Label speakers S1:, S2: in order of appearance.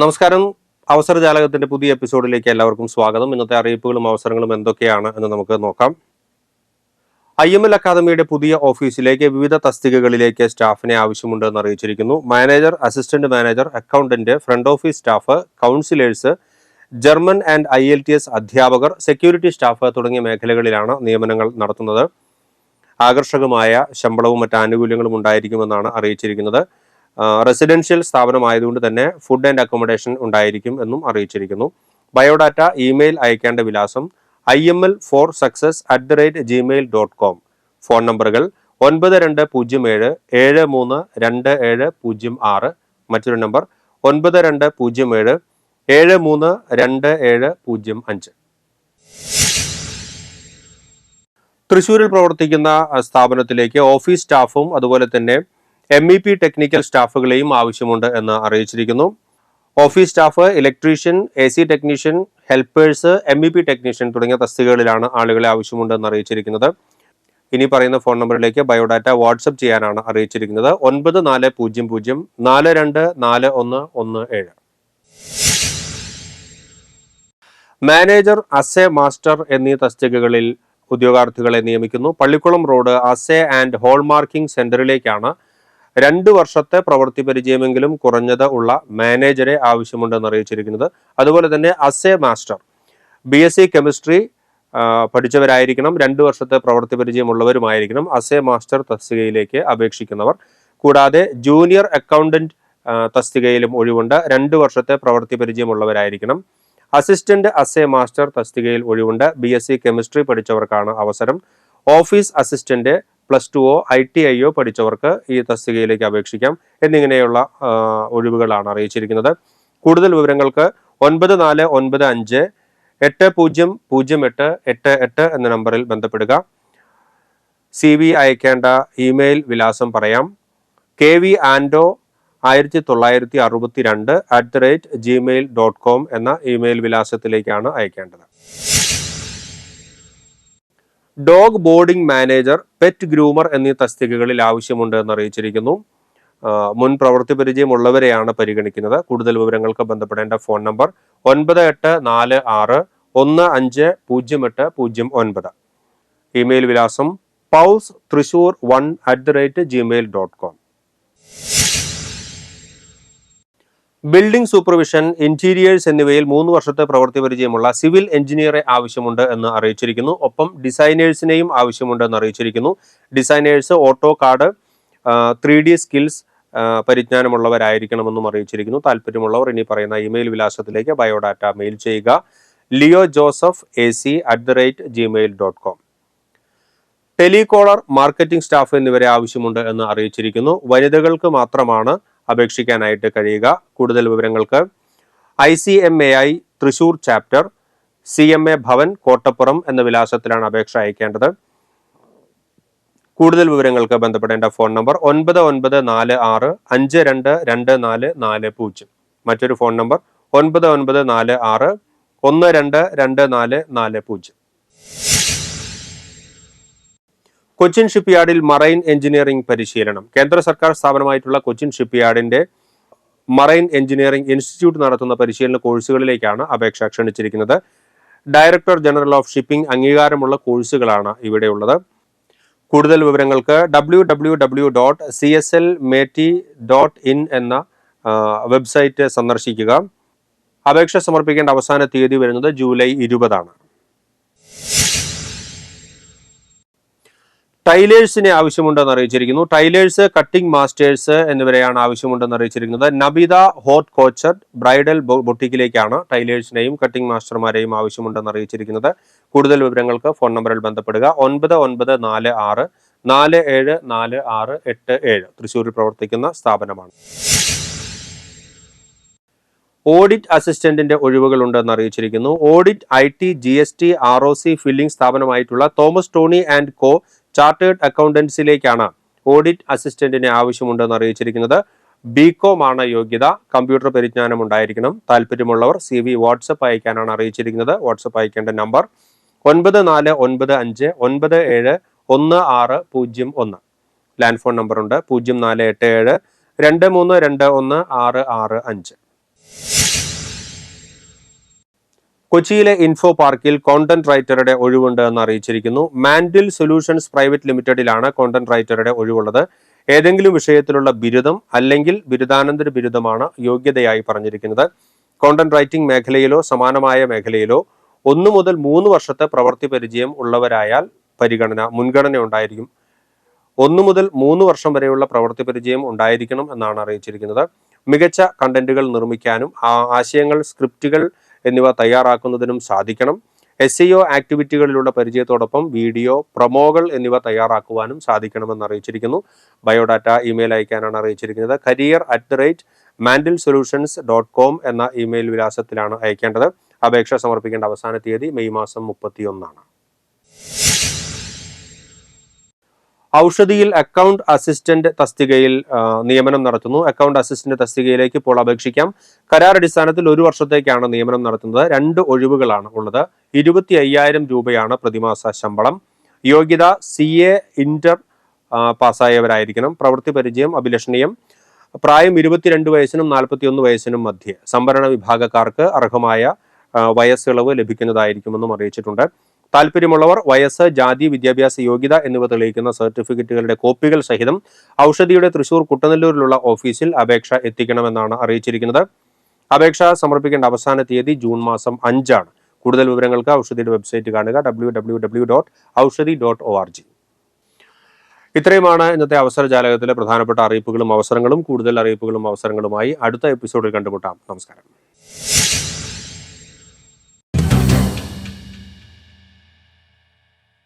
S1: നമസ്കാരം. അവസര ജാലകത്തിന്റെ പുതിയ എപ്പിസോഡിലേക്ക് എല്ലാവർക്കും സ്വാഗതം. ഇന്നത്തെ അറിയിപ്പുകളും അവസരങ്ങളും എന്തൊക്കെയാണ് എന്ന് നമുക്ക് നോക്കാം. ഐ എം എൽ അക്കാദമിയുടെ പുതിയ ഓഫീസിലേക്ക് വിവിധ തസ്തികകളിലേക്ക് സ്റ്റാഫിനെ ആവശ്യമുണ്ട് എന്ന് അറിയിച്ചിരിക്കുന്നു. Manager assistant manager accountant front office staff counsellors German and I L T S അധ്യാപകർ സെക്യൂരിറ്റി സ്റ്റാഫ് തുടങ്ങിയ മേഖലകളിലാണ് നിയമനങ്ങൾ നടത്തുന്നത്. ആകർഷകമായ ശമ്പളവും മറ്റ് ആനുകൂല്യങ്ങളും ഉണ്ടായിരിക്കുമെന്നാണ് അറിയിച്ചിരിക്കുന്നത്. റെസിഡൻഷ്യൽ സ്ഥാപനമായതുകൊണ്ട് തന്നെ ഫുഡ് ആൻഡ് അക്കോമഡേഷൻ ഉണ്ടായിരിക്കും എന്നും അറിയിച്ചിരിക്കുന്നു. ബയോഡാറ്റ ഇമെയിൽ അയക്കേണ്ട വിലാസം I M L four success at the rate Gmail dot com phone നമ്പറുകൾ ഒൻപത് രണ്ട് പൂജ്യം ഏഴ് ഏഴ് മൂന്ന് രണ്ട് ഏഴ് പൂജ്യം ആറ്. മറ്റൊരു നമ്പർ ഒൻപത് രണ്ട് പൂജ്യം ഏഴ് ഏഴ് മൂന്ന് രണ്ട് ഏഴ് പൂജ്യം അഞ്ച്. തൃശ്ശൂരിൽ പ്രവർത്തിക്കുന്ന സ്ഥാപനത്തിലേക്ക് ഓഫീസ് സ്റ്റാഫും അതുപോലെ തന്നെ എം ഇ പി ടെക്നിക്കൽ സ്റ്റാഫുകളെയും ആവശ്യമുണ്ട് എന്ന് അറിയിച്ചിരിക്കുന്നു. Office staff electrician A C technician helpers M E P technician തുടങ്ങിയ തസ്തികകളിലാണ് ആളുകളെ ആവശ്യമുണ്ട് എന്ന് അറിയിച്ചിരിക്കുന്നത്. ഇനി പറയുന്ന ഫോൺ നമ്പറിലേക്ക് ബയോഡാറ്റ വാട്സപ്പ് ചെയ്യാനാണ് അറിയിച്ചിരിക്കുന്നത്. ഒൻപത് നാല് പൂജ്യം പൂജ്യം നാല് രണ്ട് നാല് ഒന്ന് ഒന്ന് ഏഴ്. മാനേജർ അസെ മാസ്റ്റർ എന്നീ തസ്തികകളിൽ ഉദ്യോഗാർത്ഥികളെ നിയമിക്കുന്നു. Pallikulam road assay and hallmarking സെന്ററിലേക്കാണ് രണ്ട് വർഷത്തെ പ്രവൃത്തി പരിചയമെങ്കിലും കുറഞ്ഞത് ഉള്ള മാനേജരെ ആവശ്യമുണ്ടെന്ന് അറിയിച്ചിരിക്കുന്നത്. അതുപോലെ തന്നെ assay master B S C chemistry പഠിച്ചവരായിരിക്കണം. രണ്ട് വർഷത്തെ പ്രവൃത്തി പരിചയമുള്ളവരുമായിരിക്കണം. അസേ മാസ്റ്റർ തസ്തികയിലേക്ക് അപേക്ഷിക്കുന്നവർ. കൂടാതെ ജൂനിയർ അക്കൗണ്ടന്റ് തസ്തികയിലും ഒഴിവുണ്ട്. രണ്ട് വർഷത്തെ പ്രവൃത്തി പരിചയമുള്ളവരായിരിക്കണം. അസിസ്റ്റന്റ് അസേ മാസ്റ്റർ തസ്തികയിൽ ഒഴിവുണ്ട്. ബി എസ് സി കെമിസ്ട്രി പഠിച്ചവർക്കാണ് അവസരം. ഓഫീസ് അസിസ്റ്റന്റ് പ്ലസ് ടുവോ ഐ ടി ഐയോ പഠിച്ചവർക്ക് ഈ തസ്തികയിലേക്ക് അപേക്ഷിക്കാം എന്നിങ്ങനെയുള്ള ഒഴിവുകളാണ് അറിയിച്ചിരിക്കുന്നത്. കൂടുതൽ വിവരങ്ങൾക്ക് ഒൻപത് നാല് ഒൻപത് അഞ്ച് എട്ട് പൂജ്യം പൂജ്യം എട്ട് എട്ട് എട്ട് എന്ന നമ്പറിൽ ബന്ധപ്പെടുക. സി വി അയക്കേണ്ട ഇമെയിൽ വിലാസം പറയാം. കെ വി ആൻഡോ ആയിരത്തി തൊള്ളായിരത്തി അറുപത്തി രണ്ട് at the rate Gmail dot com എന്ന ഇമെയിൽ വിലാസത്തിലേക്കാണ് അയക്കേണ്ടത്. Dog boarding manager pet groomer എന്നീ തസ്തികകളിൽ ആവശ്യമുണ്ട് എന്ന് അറിയിച്ചിരിക്കുന്നു. മുൻ പ്രവൃത്തി പരിചയമുള്ളവരെയാണ് പരിഗണിക്കുന്നത്. കൂടുതൽ വിവരങ്ങൾക്ക് ബന്ധപ്പെടേണ്ട ഫോൺ നമ്പർ ഒൻപത് എട്ട് നാല് ആറ് ഒന്ന് അഞ്ച് പൂജ്യം എട്ട് പൂജ്യം ഒൻപത്. ഇമെയിൽ വിലാസം pause Thrissur one at the rate Gmail dot com building supervision interiors എന്നിവയിൽ മൂന്ന് വർഷത്തെ പ്രവൃത്തി പരിചയമുള്ള സിവിൽ എഞ്ചിനീയറെ ആവശ്യമുണ്ട് എന്ന് അറിയിച്ചിരിക്കുന്നു. ഒപ്പം ഡിസൈനേഴ്സിനെയും ആവശ്യമുണ്ട് എന്ന് അറിയിച്ചിരിക്കുന്നു. Designers AutoCAD three D skills പരിജ്ഞാനമുള്ളവരായിരിക്കണമെന്നും അറിയിച്ചിരിക്കുന്നു. താല്പര്യമുള്ളവർ ഇനി പറയുന്ന ഇമെയിൽ വിലാസത്തിലേക്ക് ബയോഡാറ്റ മെയിൽ ചെയ്യുക. Leo Joseph A C at the rate Gmail dot com telecaller marketing staff എന്നിവരെ ആവശ്യമുണ്ട് എന്ന് അറിയിച്ചിരിക്കുന്നു. വനിതകൾക്ക് മാത്രമാണ് അപേക്ഷിക്കാനായിട്ട് കഴിയുക. കൂടുതൽ വിവരങ്ങൾക്ക് I C M A I Thrissur chapter C M A Bhavan Kottappuram എന്ന വിലാസത്തിലാണ് അപേക്ഷ അയക്കേണ്ടത്. കൂടുതൽ വിവരങ്ങൾക്ക് ബന്ധപ്പെടേണ്ട ഫോൺ നമ്പർ ഒൻപത് ഒൻപത് നാല് ആറ് അഞ്ച് രണ്ട് രണ്ട് നാല് നാല് പൂജ്യം. മറ്റൊരു ഫോൺ നമ്പർ ഒൻപത് ഒൻപത് നാല് ആറ് ഒന്ന് രണ്ട് രണ്ട് നാല് നാല് പൂജ്യം. കൊച്ചിൻ ഷിപ്പ്യാർഡിൽ മറൈൻ എഞ്ചിനീയറിംഗ് പരിശീലനം. കേന്ദ്ര സർക്കാർ സ്ഥാപനമായിട്ടുള്ള കൊച്ചിൻ ഷിപ്പ്യാർഡിന്റെ മറൈൻ എഞ്ചിനീയറിംഗ് ഇൻസ്റ്റിറ്റ്യൂട്ട് നടത്തുന്ന പരിശീലന കോഴ്സുകളിലേക്കാണ് അപേക്ഷ ക്ഷണിച്ചിരിക്കുന്നത്. ഡയറക്ടർ ജനറൽ ഓഫ് ഷിപ്പിംഗ് അംഗീകാരമുള്ള കോഴ്സുകളാണ് ഇവിടെയുള്ളത്. കൂടുതൽ വിവരങ്ങൾക്ക് W W W dot C S L mate dot in എന്ന വെബ്സൈറ്റ് സന്ദർശിക്കുക. അപേക്ഷ സമർപ്പിക്കേണ്ട അവസാന തീയതി വരുന്നത് ജൂലൈ ഇരുപതാണ്. ടൈലേഴ്സിനെ ആവശ്യമുണ്ടെന്ന് അറിയിച്ചിരിക്കുന്നു. ടൈലേഴ്സ് കട്ടിംഗ് മാസ്റ്റേഴ്സ് എന്നിവരെയാണ് ആവശ്യമുണ്ടെന്ന് അറിയിച്ചിരിക്കുന്നത്. നബിത ഹോട്ട് കോച്ചർ ബ്രൈഡൽ ബൊട്ടിക്കിലേക്കാണ് ടൈലേഴ്സിനെയും കട്ടിംഗ് മാസ്റ്റർമാരെയും ആവശ്യമുണ്ടെന്ന് അറിയിച്ചിരിക്കുന്നത്. കൂടുതൽ വിവരങ്ങൾക്ക് ഫോൺ നമ്പറിൽ ബന്ധപ്പെടുക. ഒൻപത് ഒൻപത് നാല് ആറ് നാല് ഏഴ് നാല് ആറ് എട്ട് ഏഴ്. തൃശ്ശൂരിൽ പ്രവർത്തിക്കുന്ന സ്ഥാപനമാണ്. ഓഡിറ്റ് അസിസ്റ്റന്റിന്റെ ഒഴിവുകൾ ഉണ്ടെന്ന് അറിയിച്ചിരിക്കുന്നു. Audit I T G S T R O C filing സ്ഥാപനമായിട്ടുള്ള Thomas Tony and co chartered അക്കൗണ്ടൻസിലേക്കാണ് audit അസിസ്റ്റന്റിന് ആവശ്യമുണ്ടെന്ന് അറിയിച്ചിരിക്കുന്നത്. ബികോം ആണ് യോഗ്യത. കമ്പ്യൂട്ടർ പരിജ്ഞാനം ഉണ്ടായിരിക്കണം താല്പര്യമുള്ളവർ സി വി വാട്സപ്പ് അയക്കാനാണ് അറിയിച്ചിരിക്കുന്നത്. വാട്സപ്പ് അയക്കേണ്ട നമ്പർ ഒൻപത് നാല് ഒൻപത് അഞ്ച് ഒൻപത് ഏഴ് ഒന്ന് ആറ് പൂജ്യം ഒന്ന്. ലാൻഡ് ഫോൺ നമ്പറുണ്ട് പൂജ്യം നാല് എട്ട് ഏഴ് രണ്ട് മൂന്ന് രണ്ട് ഒന്ന് ആറ് ആറ് അഞ്ച്. കൊച്ചിയിലെ ഇൻഫോ പാർക്കിൽ കോണ്ടന്റ് റൈറ്ററുടെ ഒഴിവുണ്ട് എന്ന് അറിയിച്ചിരിക്കുന്നു. മാൻഡിൽ സൊല്യൂഷൻസ് പ്രൈവറ്റ് ലിമിറ്റഡിലാണ് കോണ്ടന്റ് റൈറ്ററുടെ ഒഴിവുള്ളത്. ഏതെങ്കിലും വിഷയത്തിലുള്ള ബിരുദം അല്ലെങ്കിൽ ബിരുദാനന്തര ബിരുദമാണ് യോഗ്യതയായി പറഞ്ഞിരിക്കുന്നത്. കോണ്ടന്റ് റൈറ്റിംഗ് മേഖലയിലോ സമാനമായ മേഖലയിലോ ഒന്നു മുതൽ മൂന്ന് വർഷത്തെ പ്രവൃത്തി പരിചയം ഉള്ളവരായാൽ പരിഗണന മുൻഗണന ഉണ്ടായിരിക്കും. ഒന്നു മുതൽ മൂന്ന് വർഷം വരെയുള്ള പ്രവൃത്തി പരിചയം ഉണ്ടായിരിക്കണം എന്നാണ് അറിയിച്ചിരിക്കുന്നത്. മികച്ച കണ്ടന്റുകൾ നിർമ്മിക്കാനും ആശയങ്ങൾ സ്ക്രിപ്റ്റുകൾ എന്നിവ തയ്യാറാക്കുന്നതിനും സാധിക്കണം. എസ് ഇഒ ആക്ടിവിറ്റികളിലുള്ള പരിചയത്തോടൊപ്പം വീഡിയോ പ്രൊമോകൾ എന്നിവ തയ്യാറാക്കുവാനും സാധിക്കണമെന്ന് അറിയിച്ചിരിക്കുന്നു. ബയോഡാറ്റ ഇമെയിൽ അയക്കാനാണ് അറിയിച്ചിരിക്കുന്നത്. Career at the rate Mandil solutions dot com എന്ന ഇമെയിൽ വിലാസത്തിലാണ് അയക്കേണ്ടത്. അപേക്ഷ സമർപ്പിക്കേണ്ട അവസാന തീയതി മെയ് മാസം മുപ്പത്തിയൊന്നാണ്. ഔഷധിയിൽ അക്കൗണ്ട് അസിസ്റ്റന്റ് തസ്തികയിൽ നിയമനം നടത്തുന്നു. അക്കൗണ്ട് അസിസ്റ്റന്റ് തസ്തികയിലേക്ക് ഇപ്പോൾ അപേക്ഷിക്കാം. കരാർ അടിസ്ഥാനത്തിൽ ഒരു വർഷത്തേക്കാണ് നിയമനം നടത്തുന്നത്. രണ്ട് ഒഴിവുകളാണ് ഉള്ളത്. ഇരുപത്തി അയ്യായിരം രൂപയാണ് പ്രതിമാസ ശമ്പളം. യോഗ്യത സി എ ഇന്റർ പാസ്സായവരായിരിക്കണം. പ്രവൃത്തി പരിചയം അഭിലഷണീയം. പ്രായം ഇരുപത്തിരണ്ട് വയസ്സിനും നാൽപ്പത്തിയൊന്ന് വയസ്സിനും മധ്യേ. സംവരണ വിഭാഗക്കാർക്ക് അർഹമായ വയസ്സിളവ് ലഭിക്കുന്നതായിരിക്കുമെന്നും അറിയിച്ചിട്ടുണ്ട്. താല്പര്യമുള്ളവർ വയസ്സ് ജാതി വിദ്യാഭ്യാസ യോഗ്യത എന്നിവ തെളിയിക്കുന്ന സർട്ടിഫിക്കറ്റുകളുടെ കോപ്പികൾ സഹിതം ഔഷധിയുടെ തൃശൂർ കുട്ടനെല്ലൂരിലുള്ള ഓഫീസിൽ അപേക്ഷ എത്തിക്കണമെന്നാണ് അറിയിച്ചിരിക്കുന്നത്. അപേക്ഷ സമർപ്പിക്കേണ്ട അവസാന തീയതി ജൂൺ മാസം അഞ്ചാണ്. കൂടുതൽ വിവരങ്ങൾക്ക് ഔഷധിയുടെ വെബ്സൈറ്റ് കാണുക W W W dot Oushadhi dot O R G ഇത്രയുമാണ് ഇന്നത്തെ അവസര ജാലകത്തിലെ പ്രധാനപ്പെട്ട അറിയിപ്പുകളും അവസരങ്ങളും. കൂടുതൽ അറിയിപ്പുകളും അവസരങ്ങളുമായി അടുത്ത എപ്പിസോഡിൽ കണ്ടുമുട്ടാം. നമസ്കാരം.